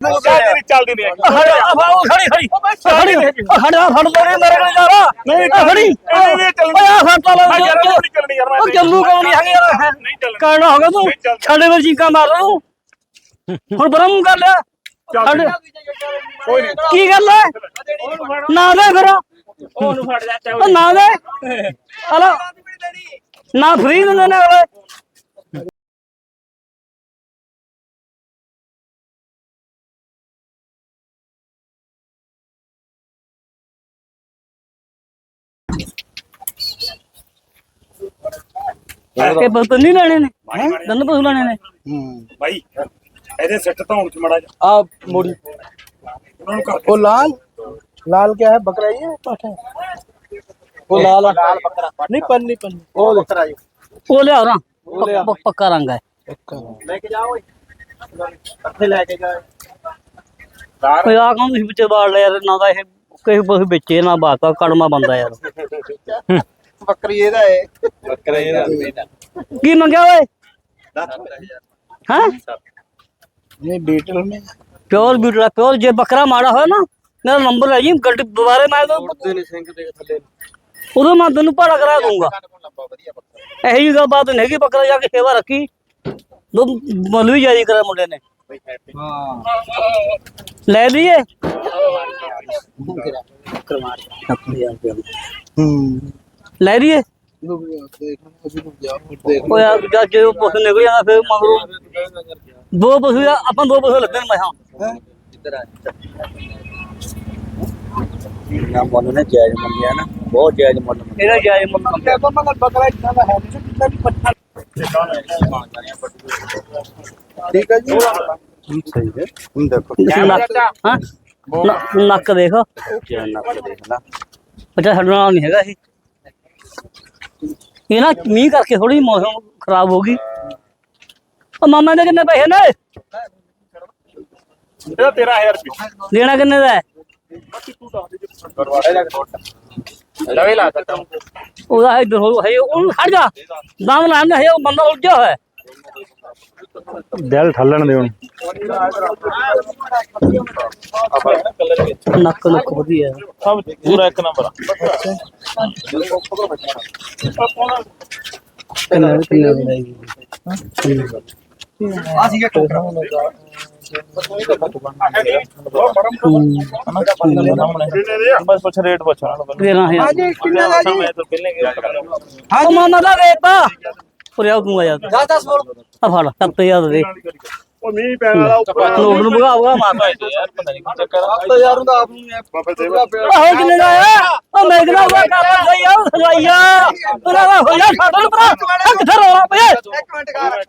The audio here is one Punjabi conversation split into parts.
ਤੇਰੀ ਚੱਲਦੀ ਨਹੀਂ ਖੜੀ ਆ ਖੜੀ ਖੜੀ। ਖੜੀ। ਖੜੀ ਆ ਫੜ ਤੋਰੇ ਮੇਰੇ ਕੋਲ ਜਾਰਾ ਨਹੀਂ ਆ ਖੜੀ। ਨਹੀਂ ਨਹੀਂ ਚੱਲਣੀ। ਓਏ ਆ ਫੜ ਤਾ ਲਾ ਯਾਰ ਨਹੀਂ ਚੱਲਣੀ ਯਾਰ ਮੈਂ ਉਹ ਚੱਲੂ ਕਿਉਂ ਨਹੀਂ ਹੈਗੇ ਯਾਰ? ਨਹੀਂ ਚੱਲਣੀ। ਕਰਨਾ ਹੋਗਾ ਤੂੰ ਨਹੀਂ ਚੱਲ- ਸਾਡੇ ਵਿੱਚ ਚੀਕਾਂ ਮਾਰ ਤੂੰ। ਹੁਣ ਬਰਮ ਕਰ ਲਿਆ ਚੱਲ ਸਾਡੇ ਕੋਈ ਨਹੀਂ। ਕੀ ਗੱਲ ਹੈ ਨਾ ਦੇ ਫਿਰ। ਉਹਨੂੰ ਫੜ ਨਾ ਦੇ। ਹਲੋ। ਨਾ ਫਰੀ ਦਿੰਦੇ ਨੇ ਅਗਲੇ ਇਹ ਬਸ ਨਹੀਂ ਲੈਣੇ ਨੇ ਦੰਦ ਪਸ਼ੂ ਲੈਣੇ ਨੇ ਭਾਈ ਇਹਦੇ ਸਿੱਟ ਧੌਣ ਚ ਮੜਾ ਜਾ आप मोड़ी ਉਹਨਾਂ ਨੂੰ ਕਰ वो लाल लाल क्या है बकरा ही है पाठा है वो लाल लाल बकरा नहीं पन्नी पन्नी वो बकरा ही ਉਹ ਲਿਆ ਨਾ ਪ- ਪੱਕਾ ਰੰਗ ਹੈ लेके जाओ पत्ते लेके जाओ ਓਏ ਆ ਕੌਣ ਤੁਸੀਂ ਵਿੱਚ ਬਾੜ ਲਿਆ ਯਾਰ ਨਾ ਤਾਂ ਇਹ ਕਿਸੇ ਬਸ ਵਿੱਚੇ ਨਾ ਬਾਤਾ ਕੜਮਾ ਬੰਦਾ ਯਾਰ ਬੱਕਰੀ ਇਹਦਾ ਹੈ ਬੱਕਰੇ ਦਾ ਬੇਟਾ ਕੀ ਮੰਗਿਆ ਓਏ? 10000 ਹਾਂ? ਨਹੀਂ ਬੀਟਲ ਮੇ ਪਿਓਰ ਬਿਊਟਲਾ ਪਿਓਰ ਜੇ ਬੱਕਰਾ ਮਾੜਾ ਹੋਇਆ ਨਾ ਮੇਰਾ ਨੰਬਰ ਲੈ ਜੀ ਗੱਡੀ ਦੁਬਾਰੇ ਮੈਂ ਉਦੋਂ- ਨੇ ਸਿੰਘ ਦੇ ਥੱਲੇ। ਉਦੋਂ ਮੈਂ ਤੈਨੂੰ ਭਾੜਾ ਕਰਾ ਦੂੰਗਾ ਲੰਬਾ ਵਧੀਆ ਬੱਕਰਾ। ਇਹੋ ਜਿਹੀ ਗੱਲ ਬਾਤ ਨਹੀਂ ਹੈਗੀ ਬੱਕਰਾ ਜਾ ਕੇ ਸੇਵਾ ਰੱਖੀ। ਦੋ ਮਲਵੀ ਜਾਰੀ ਕਰਾ ਮੁੰਡੇ ਨੇ। ਬਈ ਹੈਪੀ। ਹਾਂ। ਲੈ ਲਈਏ। ਕਰਵਾ ਦੇ ਹੂੰ। لے رہی ہے وہ یار جا کے وہ پوسے نکل جانا پھر دو پوسے اپن دو پوسے لگتے میں ہاں نا بہت میرا بکرا ہے کتنا بھی ٹھیک ہے جی دیکھو نک دیکھو نک دیکھنا اچھا نہیں ہے ਇਹ ਨਾ ਮੀਂਹ ਕਰਕੇ ਥੋੜੀ ਮੌਸਮ ਖਰਾਬ ਹੋ ਗਈ। ਉਹ ਮਾਮਾ ਦੇ ਕਿੰਨੇ ਪੈਸੇ ਨੇ? ਇਹਦਾ 13000 ਰੁਪਏ। ਦੇਣਾ ਕਿੰਨੇ ਦਾ ਹੈ? ਲਵੇ ਲਾ ਦਿੱਤਾ। ਉਹਦਾ ਇਧਰ ਹੋ ਹੈ ਉਹਨੂੰ ਹਟ ਜਾ। ਦਾਮ ਲਾਣ ਹੈ ਉਹ ਬੰਦਾ ਉਲਝਿਆ ਹੋਇਆ ਹੈ। ਦਿਲ ਠੱਲਣ ਦੇ ਹੁਣ ਨੱਕ ਨੱਕ ਵਧੀਆ। ਸਭ ਪੂਰਾ ਇੱਕ ਨੰਬਰ ਕਿੰਨਾ ਕਿੰਨਾ ਬਣਾਈ ਆ ਸੀਗਾ ਟੋਕਰਾ। ਬਸ ਪੁੱਛ ਰੇਟ ਪੁੱਛਣਾ 13000 ਹਾਂ ਜੀ ਕਿੰਨਾ ਦਾ ਜੀ? ਹਾਂ ਜੀ ਮਨ ਦਾ ਰੇਟ ਉਰੇ ਆਉ ਤੂੰ ਆ ਜਾ। 10 ਬੋਲ। ਆ ਫੜ 7000 ਦੇ ਉਹ ਮੀਂਹ ਪੈਣ ਵਾਲਾ ਉੱਪਰ ਲੋਕ ਨੂੰ ਭਗਾ ਭਗਾ ਮਾਰਦਾ ਯਾਰ ਪਤਾ ਨਹੀਂ ਕੀ ਚੱਕਰ ਆ। 7000 ਹੁੰਦਾ ਆਪ ਨੂੰ ਬਾਬਾ ਦੇਵ ਆਹੋ ਕਿੰਨੇ ਦਾ ਆ ਉਹ ਮੈਂ ਕਿਹਾ ਉਹ ਕਾਪਾ ਗਈ ਆ ਸਲਾਈਆ। ਤੇਰਾ ਹੋ ਜਾ ਛੱਡ ਨੂੰ ਭਰਾ। ਕਿੱਥੇ ਰੋਣਾ ਪਿਆ। ਇੱਕ ਮਿੰਟ ਟਿਕਾ ਰੱਖ।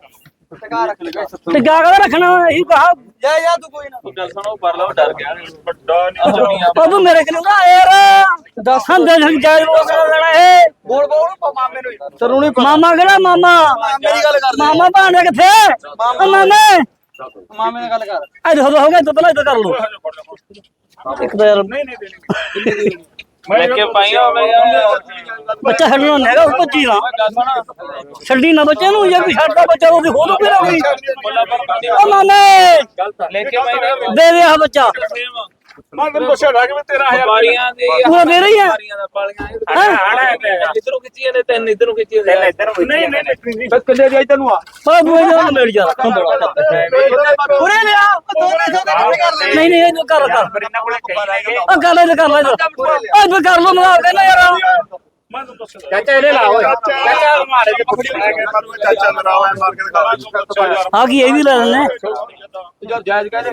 ਟਿਕਾ ਰੱਖ। ਲੈ ਟਿਕਾ ਰੱਖਣਾ ਇਹ ਕਹਾ। ਜਾ ਜਾ ਤੂੰ ਕੋਈ ਨਾ। ਤੂੰ ਗੱਲ ਸੁਣੋ ਪਰ ਲਓ ਡਰ ਗਿਆ। ਵੱਡਾ ਨਹੀਂ ਚੋਣੀਆਂ ਬਾਬੂ ਮੇਰੇ ਕੋਲ ਨਾ ਯਾਰ। ਦੱਸ ਦੇ ਸੰਗ ਜਾਇ ਲੋਕ ਲੜਾ ਏ ਬੋਲ ਬੋਲ ਮਾਮੇ ਨੂੰ ਤੈਨੂੰ ਨਹੀਂ ਮਾਮਾ ਕਿਹੜਾ ਮਾਮਾ? ਮੇਰੀ ਗੱਲ ਕਰ ਮਾਮਾ ਭਾਂਡੇ ਕਿੱਥੇ? ਮਾਮੇ ਮਾਮੇ। ਨਾਲ ਗੱਲ ਕਰ। ਐ ਹੋ ਗਿਆ ਦੁੱਧ ਲੈ ਕਰ ਲੋ ਇੱਕ ਤਾਂ ਯਾਰ ਨਹੀਂ ਨਹੀਂ ਦੇਣੀ ਮੈਂ ਕਿ ਪਾਈਆਂ ਮੈਂ ਬੱਚਾ ਛੱਡਣਾ ਨਹੀਂ ਹੈਗਾ ਉਹ ਭੱਜੀ ਨਾ। ਛੱਡੀ ਨਾ ਬੱਚੇ ਨੂੰ ਯਾਰ ਛੱਡਦਾ ਬੱਚਾ ਉਹਦੀ ਹੋਰ ਨੂੰ ਫੇਰ ਆਉਣੀ ਉਹ ਮਾਨੇ ਲੈ ਕੇ ਮੈਂ ਦੇ ਦੇ ਆ ਬੱਚਾ। ਮੈਂ ਤੈਨੂੰ ਪੁੱਛਿਆ ਲੱਗ ਵੀ 13000 ਬਾਰੀਆਂ ਦੀ ਉਹ ਦੇ ਰਹੀ ਆ? ਇਧਰੋਂ ਖਿੱਚੀਆਂ ਨੇ ਤਿੰਨ ਇਧਰੋਂ ਖਿੱਚੀਆਂ ਨੇ। ਨਹੀਂ ਨਹੀਂ ਬਸ ਕੱਲੇ ਜਾਈ ਤੈਨੂੰ ਆ। ਬਾ ਬੂਏ ਮਿਲ ਜਾ ਉਰੇ ਲਿਆ। ਨਹੀਂ ਨਹੀਂ ਇਹਨੂੰ ਕਰ ਕਰ। ਫਿਰ ਇਹਨਾਂ ਕੋਲੇ ਕਹੀ ਆ ਗੱਲ ਇਹ ਕਰ ਲੈ ਅੱਜ ਕਰ ਲੋ ਮੈਂ ਕਹਿੰਦਾ ਯਾਰ ਚਾਚਾ ਇਹਨੇ ਲਾ ਓਏ ਚਾਚਾ ਮਾਰੇ ਤੇ ਪਕੜੀ ਚਾਚਾ ਮੇਰਾ ਆ ਮਾਰ ਕੇ ਦਿਖਾ ਆ ਕੀ ਇਹ ਵੀ ਲੈ ਲੈਣਾ ਯਾਰ ਜਾਇਜ਼ ਕਹਿ ਲੈ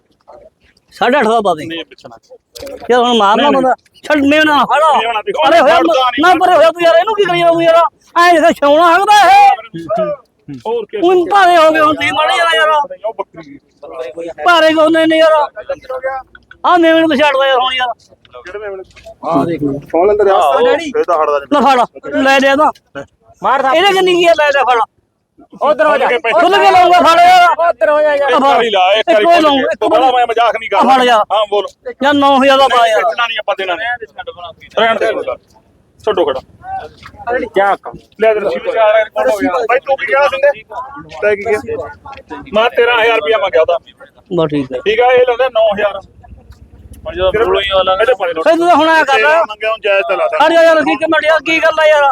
8.5 ਦਾ ਪਾ ਦੇ। ਨਹੀਂ ਪਿੱਛਣਾ। ਯਾਰ ਹੁਣ ਮਾਰਨਾ ਬੰਦਾ ਛੱਡ ਨਹੀਂ ਹੋਣਾ ਦੇਖੋ, ਅਰੇ ਹੋਇਆ ਨਹੀਂ। ਨਾ ਪਰੇ ਹੋਇਆ ਤੂੰ ਯਾਰ ਇਹਨੂੰ ਕੀ ਕਰੀ ਜਾਂਦਾ ਤੂੰ ਯਾਰ? ਐ ਜਿਹਾ ਛਾਉਣਾ ਹੱਕਦਾ ਇਹ। ਹੋਰ ਕੀ ਹੁਣ ਭਾਰੇ ਹੋ ਗਏ ਹੁਣ ਤੀ ਮਾੜੇ ਯਾਰ। ਯਾਰ ਭਾਰੇ ਕੋਨੇ ਨੇ ਯਾਰ। ਆ ਮੇਵਣ ਨੂੰ ਛੱਡਦਾ ਯਾਰ ਹੁਣ ਯਾਰ। ਕਿਹੜੇ ਵੇਲੇ ਫੋਨ ਅੰਦਰ ਆ। ਹੜਦਾ ਲੈ ਫੜ। ਲੈ ਲਿਆ ਤਾਂ ਮਾਰ ਦਾ ਇਹਨੇ ਕਿੰਨੀ ਕੀ ਆ? ਲੈ ਲੈ ਫੜ। ਉਧਰ ਹੋ ਜਾ। ਖੁੱਲ ਕੇ ਲਾਉਂਗਾ ਫੜ। ਯਾਰ ਉਧਰ ਹੋ ਜਾ ਯਾਰ ਫੜ ਵਾਰੀ ਲਾ ਇੱਕ ਇੱਕ ਵਾਰੀ ਵਾਰੀ ਲਾਊਂ, ਇੱਕ ਬੜਾ ਵਾਰੀ ਮੈਂ ਮਜ਼ਾਕ ਨਹੀਂ ਆ ਫੜ ਕਰਦਾ ਯਾਰ ਹਾਂ ਬੋਲ। ਯਾਰ 9000 ਦਾ ਪਾ ਯਾਰ ਕੱਟਣਾ ਨਹੀਂ ਆਪਾਂ ਦੇਣਾ ਨਹੀਂ। ਰਹਿਣ ਦੇ ਛੱਡੋ ਖੜਾ। ਜਾ ਲੈ ਦੇ ਰਸੀਦ ਚਾਰ ਕੋਲ ਹੋ ਗਿਆ। ਬਾਈ ਤੂੰ ਕੀ ਕਿਹਾ ਸਿੰਦੇ ਤੈ ਕੀ ਕਿਹਾ ਮੈਂ 13000 ਰੁਪਇਆ ਮੰਗਿਆ ਉਹਦਾ। ਬਸ ਠੀਕ ਹੈ। ਠੀਕ ਆ ਇਹ ਲਾਉਂਦੇ 9000 ਹੁਣ ਜਦੋਂ ਹੀ ਆਲਾ ਇਹਦੇ ਪਾਣੀ ਫੇਰ ਤੂੰ ਤਾਂ ਹੁਣ ਆ ਕਰ ਮੰਗਿਆ ਹੁਣ ਜਾਇਜ਼ ਤਾਂ ਲਾਦਾ ਜਾ ਯਾਰ ਕੀ ਕਮੜ ਯਾਰ ਕੀ ਗੱਲ ਆ ਯਾਰ?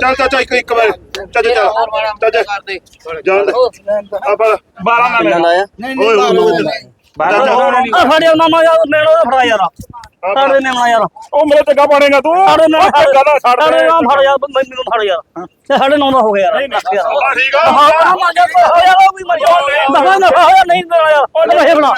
ਚੱਲ ਚਾਚਾ ਇੱਕ ਇੱਕ ਵਾਰ। ਚੱਲ ਚੱਲ ਚੱਲ। ਜਾਣ ਦੇ। ਆਪਾਂ 12 ਨਾਲ ਲੈ ਲਾਇਆ? ਓਏ ਓਏ ਆ ਫੜਿਆ ਮਾਮਾ ਯਾਰ ਮੇਰਾ ਉਹਦਾ ਫੜਾ ਯਾਰ। ਸਾਡੇ ਨੇ ਮਾ ਯਾਰ। ਉਹ ਮੇਰੇ ਤੇ। ਗਾ ਪਾਣੇਗਾ ਤੂੰ ਸਾਡੇ ਨਾਲ ਸਾਡੇ ਨਾਲ ਫੜ ਯਾਰ ਮੈਨੂੰ ਫੜ ਯਾਰ। ਤੇ ਸਾਡੇ ਨਾਲ ਦਾ ਹੋ ਗਿਆ ਯਾਰ। ਆ ਠੀਕ ਆ ਹਾਂ ਮਰ ਜਾ ਹੋ ਯਾਰ ਉਹ ਵੀ ਮਰ ਜਾ ਦਫਾ ਨਾ ਹੋਇਆ ਨਹੀਂ ਯਾਰ। ਪੈਸੇ ਬਣਾ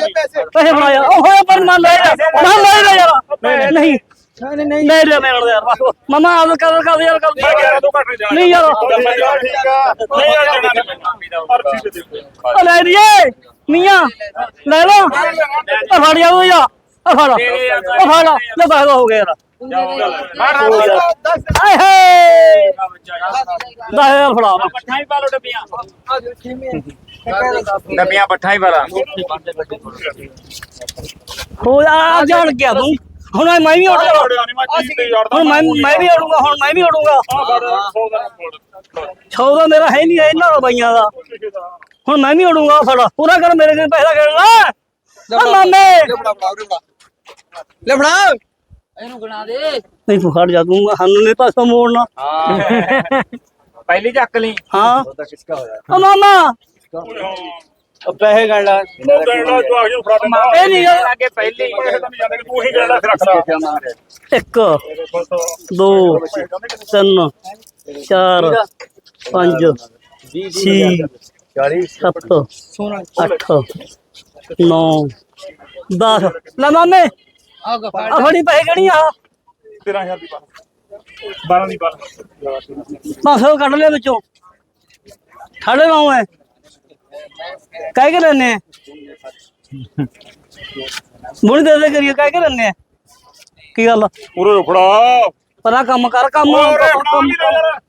ਪੈਸੇ ਬਣਾ ਯਾਰ। ਉਹ ਹੋਇਆ ਪਰ ਮੰਨ ਲੈ ਲੈ ਲੈ ਯਾਰ। ਨਹੀਂ। ਨਹੀਂ ਨਹੀਂ ਲੈ ਲੈ ਮੈਂ ਯਾਰ। ਮਮਾ ਆ ਕਰ ਕਰ ਯਾਰ ਕਰ ਮੈਂ ਕਿਹਾ ਤੂੰ ਘੱਟ ਨਹੀਂ ਜਾਣਾ। ਨਹੀਂ ਯਾਰ ਠੀਕ ਆ। ਨਹੀਂ ਯਾਰ ਜਾਣਾ ਨਹੀਂ ਅਰਜੀ ਤੇ ਦੇਖੋ ਆ ਲੈ ਦੀਏ ਮੀਆਂ ਲੈ ਲੋ। ਆ ਫੜ ਜਾ ਉਹ ਯਾਰ ਆ ਫੜ। ਆ ਫੜ ਲੈ ਬਸ ਹੋ ਗਿਆ ਯਾਰ ਆਏ ਹੇ ਹਜ਼ਾਰ ਫੜਾ ਵਾ। ਪੱਠਾ ਹੀ ਪਾ ਲੋ ਡੱਬੀਆਂ। ਡੱਬੀਆਂ ਪੱਠਾ ਹੀ ਵਾਲਾ ਹੋ ਜਾ ਜਾਣ ਗਿਆ ਤੂੰ। ਹੁਣ ਮੈਂ ਵੀ ਉੱਡ ਹੁਣ ਮੈਂ ਮੈਂ ਵੀ ਉੱਡੂਗਾ ਹੁਣ ਮੈਂ ਵੀ ਉੱਡੂਗਾ। 100 ਮੇਰਾ ਹੈ ਨਹੀਂ ਇਹਨਾਂ ਦਾ ਬਾਈਆਂ ਦਾ। ਹੁਣ ਮੈਂ ਵੀ ਉੱਡੂਗਾ ਸਾਡਾ। ਪੂਰਾ ਕਰ ਮੇਰੇ ਕੋਲ ਪੈਸਾ ਕਰਨਾ ਆ ਲੈ ਫੜਾ ਇਹਨੂੰ ਗਣਾ ਦੇ। ਨਹੀਂ ਤੂੰ ਜਾ ਤੂੰ ਸਾਨੂੰ ਨੇ ਪਾਸਾ ਮੋੜਨਾ। ਪਹਿਲੀ ਚੱਕ ਲਈ। ਹਾਂ। ਉਹ ਮਾਮਾ। ਪੈਸੇ ਗਣ ਲਾ ਤੂੰ ਜੋ ਆ ਗਿਆ ਫੜਾ ਦੇ ਮਾਪੇ ਨਹੀਂ ਅੱਗੇ ਪਹਿਲੇ ਤੂੰ ਹੀ ਫਿਰ ਰੱਖ ਇੱਕ ਦੋ ਤਿੰਨ ਚਾਰ ਪੰਜ ਛੇ 7 8 9 10 ਲੈ ਨਾਨੇ ਆ ਪੈਸੇ ਕਿਹੜੀ ਆ? 13000 ਦੀ ਬਾਹਰ 12 ਦੀ ਬਾਹਰ 500 ਕੱਢ ਲਿਆ ਵਿੱਚੋਂ। 9.5 ਹੈ ਕਹਿ ਕੇ ਲੈਨੇ ਆ? ਮੁੜ ਦੇ ਕਰੀਏ ਕਹਿ ਕੇ ਲੈਨੇ ਆ? ਕੀ ਗੱਲ ਪਰਾ ਕੰਮ ਕਰ ਕੰਮ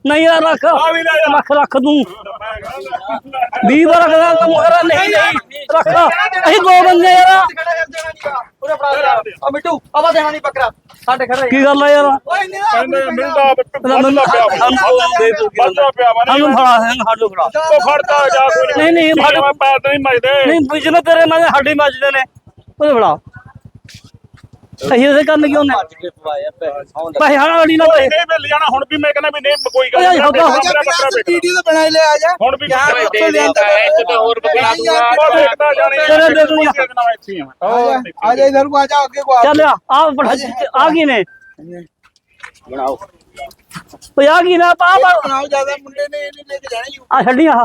ਨਹੀਂ ਯਾਰ ਰੱਖ ਰੱਖ ਰੱਖ ਦੂੰ 20 ਵਾਰ ਕਹਦਾ ਤਾਂ ਮੁਹਰਾ ਨਹੀਂ ਨਹੀਂ ਰੱਖ। ਅਸੀਂ ਦੋ ਬੰਦੇ ਆ। ਉਰੇ ਸਾਡੇ ਖੜਾ ਕੀ ਗੱਲ ਆ ਯਾਰ? ਨਹੀਂ ਨਹੀਂ ਮੈਂ ਤੇਰੇ ਮੈਂ ਹੱਡੀ ਮੱਜਦੇ ਨੇ। ਉਹ ਫੜਾ। ਅਸੀਂ ਉਹਦੇ ਕਰਨ ਕਿਉਂ ਨੇ ਭੱਜ ਕੇ ਪਵਾਇਆ ਨਾ ਹੋਏ। ਮਿਲ ਜਾਣਾ ਹੁਣ ਵੀ ਮੈਂ ਕਹਿੰਦਾ ਵੀ ਨਹੀਂ ਕੋਈ ਗੱਲ ਨਹੀਂ। ਮੇਰਾ ਬੱਕਰਾ ਵੇਚਣਾ। ਵੀਡੀਓ ਤਾਂ ਬਣਾਈ ਲੈ ਆ ਜਾ। ਹੁਣ ਵੀ ਯਾਰ, ਇੱਕ ਤਾਂ ਹੋਰ ਬਕਰਾ ਦੂੰਗਾ ਉਹ ਵੇਖਦਾ ਜਾਣੇ ਚਲੋ ਦੇ ਦੂੰਗਾ। ਵੇਖਣਾ ਇੱਥੇ ਹੀ ਆ। ਮੈਂ। ਆ ਜਾ ਆ ਜਾ ਇਧਰ ਆ ਜਾ ਅੱਗੇ ਕੋ ਆ ਚੱਲ ਆ ਆ ਬੜਾ ਆ ਗਈ ਨੇ? ਬਣਾਓ। ਆ ਗਈ ਨਾ? ਪਾ ਬਣਾਓ ਜ਼ਿਆਦਾ ਮੁੰਡੇ ਨੇ ਇਹ ਨਹੀਂ ਲੈ ਕੇ ਜਾਣਾ ਯੂ। ਆ ਛੱਡੀ ਆ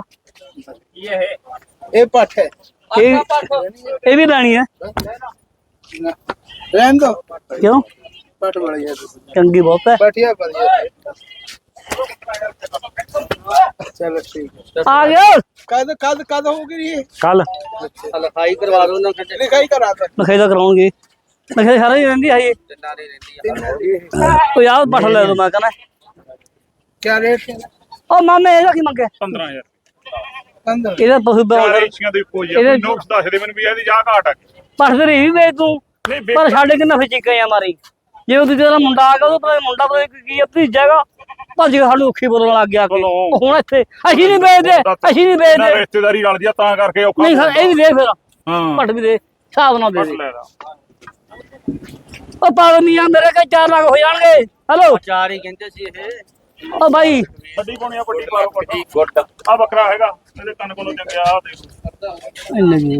ਇਹ? ਪੱਠ ਹੈ। ਇਹ ਇਹ ਵੀ ਲੈਣੀ ਹੈ। ਰਹਿਣ ਦੋ। ਕਿਉਂ? ਪਟ ਵਾਲੀ ਹੈ ਚੰਗੀ ਬਹੁਤ ਹੈ। ਬੈਠਿਆ ਬੜਿਆ ਚਲੋ ਠੀਕ ਹੈ। ਆ ਗਿਆ। ਕਦ ਕਦ ਕਦ ਹੋਊਗੀ ਇਹ? ਕੱਲ ਲਿਖਾਈ ਕਰਵਾ ਦੋ ਨਾ ਲਿਖਾਈ ਕਰਾ ਦੋ। ਲਿਖਾਈ ਤਾਂ ਕਰਾਉਣਗੇ ਮੈਂ ਸਾਰਾ ਹੀ ਰਹਿੰਦੀ ਆਈ। ਉਹ ਯਾਰ ਪਠ ਲੈ ਦੋ ਮੈਂ ਕਹਿੰਦਾ। ਕੀ ਰੇਟ ਉਹ ਮਾਮੇ ਇਹਦਾ ਕੀ ਮੰਗੇ 15000 ਇਹਦਾ ਬਹੁਤ ਬਹੁਤ ਇਹਦਾ ਨੋਕਸ ਦੱਸ ਦੇ ਮੈਨੂੰ ਵੀ ਇਹਦੀ ਜਾ ਘਾਟ ਆ। ਪਰਸਰ ਇਹ ਵੀ ਵੇਚ ਤੂੰ। ਪਰ ਸਾਡੇ ਕਿੰਨਾ ਫਿਚੀਕਾ ਆ ਮਾਰੀ। ਜੇ ਉਹਦੀ ਤੇਰਾ ਮੁੰਡਾ ਆ ਗਿਆ ਉਹ ਤਾਂ ਮੁੰਡਾ ਤਾਂ ਇੱਕ ਕੀ ਆ, ਭਤੀਜਾ ਭੱਜ ਕੇ ਸਾਨੂੰ ਔਖੀ ਬੋਲਣ ਲੱਗ ਗਿਆ ਕਿ। ਹੁਣ ਇੱਥੇ ਅਸੀਂ ਨਹੀਂ ਵੇਚਦੇ ਅਸੀਂ ਨਹੀਂ ਵੇਚਦੇ। ਰਿਸ਼ਤੇਦਾਰੀ ਰਲਦੀ ਆ ਤਾਂ ਕਰਕੇ ਔਖਾ ਨਹੀਂ ਸਰ ਇਹ ਵੀ ਦੇ ਫਿਰ। ਹਾਂ। ਘੱਟ ਵੀ ਦੇ ਹਿਸਾਬ ਨਾਲ ਦੇ ਦੇ ਲੈ ਲਾ। ਉਹ ਮੇਰੇ ਕੋਲ ਚਾਰ ਲੱਖ ਹੋ ਜਾਣਗੇ। ਹੈਲੋ ਚਾਰ ਹੀ ਕਹਿੰਦੇ ਸੀ ਇਹ। ਉਹ ਬਾਈ। ਵੱਡੀ ਪਾਉਣੀ ਆ ਵੱਡੀ ਪਾਓ ਵੱਡੀ ਗੁੱਟ ਆ ਬੱਕਰਾ ਹੈਗਾ ਇਹਦੇ ਕੰਨ ਕੋਲੋਂ ਚੰਗਿਆ ਆ ਇੰਨੇ ਜੀ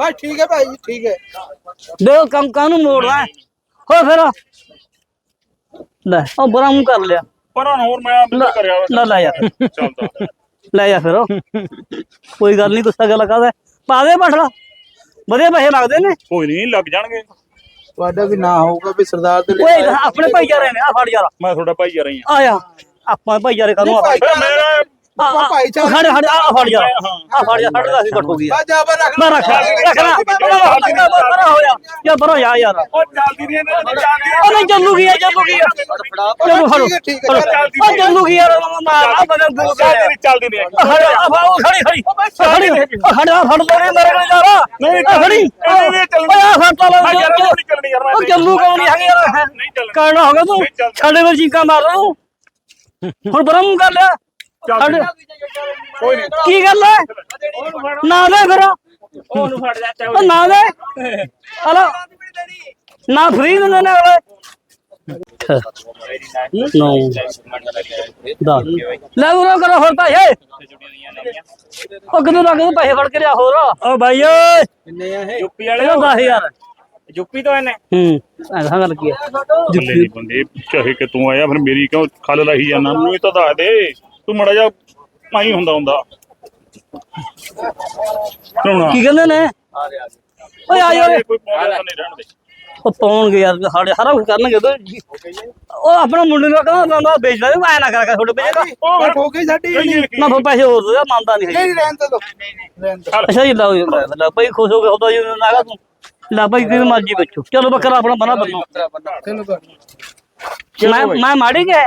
ਬਸ ਠੀਕ ਹੈ ਭਾਈ ਠੀਕ ਹੈ। ਦੇਖ ਕੰਮ ਕਾਹਨੂੰ ਮੋੜਦਾ ਹੈ? ਹੋ ਫਿਰ ਲੈ ਉਹ ਬੁਰਾ ਕਰ ਲਿਆ। ਪਰਾਂ ਹੋਰ ਮੈਂ ਮੂੰਹ ਕਰਿਆ ਵਾ। ਲੈ ਲੈ ਯਾਰ। ਚੱਲਦਾ। ਲੈ ਜਾ ਫਿਰ ਕੋਈ ਗੱਲ ਨਹੀਂ ਗੁੱਸਾ ਗੱਲ ਕਰਦਾ ਪਾ ਦੇ ਪਟਲਾ ਵਧੀਆ ਪੈਸੇ ਲੱਗਦੇ ਨੇ। ਕੋਈ ਨਹੀਂ ਲੱਗ ਜਾਣਗੇ। ਤੁਹਾਡਾ ਵੀ ਨਾ ਹੋਊਗਾ ਵੀ ਸਰਦਾਰ ਦੇ ਓਏ ਆਪਣੇ ਭਾਈਚਾਰੇ ਨੇ ਆ ਫੜ ਯਾਰ। ਮੈਂ ਤੁਹਾਡਾ ਭਾਈ ਆ ਆ। ਆ ਆਪਾਂ ਭਾਈਚਾਰੇ ਕਦੋਂ ਆ ਨਹੀਂ ਭਾਈ। ਆਪਾਂ ਭਾਈਚਾਰਾ ਖੜ ਖੜ ਆ ਫੜ ਜਾ। ਆ ਫੜ ਜਾ ਸਾਡਾ ਅਸੀਂ ਕੱਟ ਹੋ ਗਿਆ। ਬਾਜਾ ਬਾ ਰੱਖ ਲੈ। ਰੱਖ ਲੈ ਬਰਾ ਹੋਇਆ ਯਾ ਬਰਾ ਯਾ ਯਾਰ ਉਹ ਚੱਲਦੀ ਨਹੀਂ ਨਾ ਚੱਲਦੀ ਉਹ ਨਹੀਂ ਚੱਲੂਗੀ ਆ ਚੱਲੂਗੀ। ਚਲੋ ਫੜੋ ਠੀਕ ਹੈ ਚੱਲਦੀ ਉਹ ਚੱਲੂਗੀ ਯਾਰ ਮਾਰ ਆ ਬਦਲ ਦੂ ਚੱਲਦੀ ਨਹੀਂ ਖੜ ਆ ਖੜੀ ਖੜੀ। ਖੜੀ। ਖੜ ਆ ਫੜ ਦੋ ਰੇ ਮੇਰੇ ਕੋਲ ਯਾਰ ਨਹੀਂ ਖੜੀ। ਇਹ ਚੱਲਣੀ ਆ ਫੜ ਤਾ ਲੈ ਯਾਰ ਨਹੀਂ ਚੱਲਣੀ ਯਾਰ ਉਹ ਚੱਲੂ ਕੌਣ ਨਹੀਂ ਹੈਗਾ ਯਾਰ? ਕਰਨਾ ਹੋਗਾ ਤੂੰ। ਸਾਡੇ ਵਰ ਚੀਕਾਂ ਮਾਰ ਰਹਾ ਹੁਣ ਬਰਮ ਕਰ ਲਿਆ। ਕੋਈ ਨਹੀਂ ਕੀ ਗੱਲ ਹੈ ਨਾ ਦੇ ਫਿਰ। ਉਹਨੂੰ ਫੜ ਜਾ ਚਾਹ ਉਹ ਨਾ ਦੇ। ਹਲੋ। ਨਾ ਫ੍ਰੀ ਦਿੰਦੇ ਨੇ ਅਗਲੇ ਨੋ ਦਾ ਲੈ ਉਹ ਕਰੋ ਹੋਰ ਭਾਈ ਉਹ ਕਿਦੋਂ ਲੱਗ ਗਏ ਪੈਸੇ ਫੜ ਕੇ ਲਿਆ ਹੋਰ? ਓ ਭਾਈ ਓਏ। ਯੂਪੀ ਵਾਲੇ ਇਹ 10000 ਯੂਪੀ ਤੋਂ ਇਹਨੇ? ਹੂੰ ਐਸਾ ਗੱਲ ਕੀ ਹੈ ਜੁੱਲੇ ਨਹੀਂ ਬੰਦੇ ਚਾਹੇ ਕਿ ਤੂੰ ਆਇਆ ਫਿਰ ਮੇਰੀ ਕਿਉਂ ਖਲ ਲਾਹੀ ਜਾਣਾ ਮੈਨੂੰ ਇਹ ਤਾਂ ਦੱਸ ਦੇ। ਤੂੰ ਮੜਾ ਜਾ ਪਾਈ ਹੁੰਦਾ ਹੁੰਦਾ। ਕੀ ਕਹਿੰਦੇ ਨੇ? ਓਏ ਆ ਓਏ ਕੋਈ ਪੌਂਦਾ ਨਹੀਂ ਰਹਿਣ ਦੇ। ਉਹ ਪਾਉਣਗੇ ਯਾਰ ਸਾਡੇ ਸਾਰਾ ਕੁਝ ਕਰਨਗੇ ਤਾਂ। ਉਹ ਆਪਣਾ ਮੁੰਡੇ ਨੂੰ ਕਹਿੰਦਾ ਨਾ ਵੇਚ ਲੈ ਐ ਨਾ ਕਰਾ ਕਰ ਛੋਟੇ ਬੇਜੇ ਉਹ ਹੋ ਸਾਡੀ। ਨਾ ਫਿਰ ਪੈਸੇ ਹੋਰ ਦੇ ਮੰਨਦਾ ਨਹੀਂ ਨਹੀਂ ਰਹਿਣ ਤੇ ਦੋ। ਰਹਿਣ ਅੱਛਾ ਜੀ ਲਓ ਲੈ ਭਾਈ ਖੁਸ਼ ਹੋ ਕੇ ਹੁੰਦਾ ਜੀ ਨਾਗਾ ਤੂੰ। ਲੈ ਭਾਈ ਕਿਵੇਂ ਮਰਜ਼ੀ ਬੱਚੋ ਚਲੋ ਬੱਕਰਾ ਆਪਣਾ ਬਣਾ ਬੰਨੋ। ਮੈਂ ਮੈਂ ਮਾੜੀ ਗਿਆ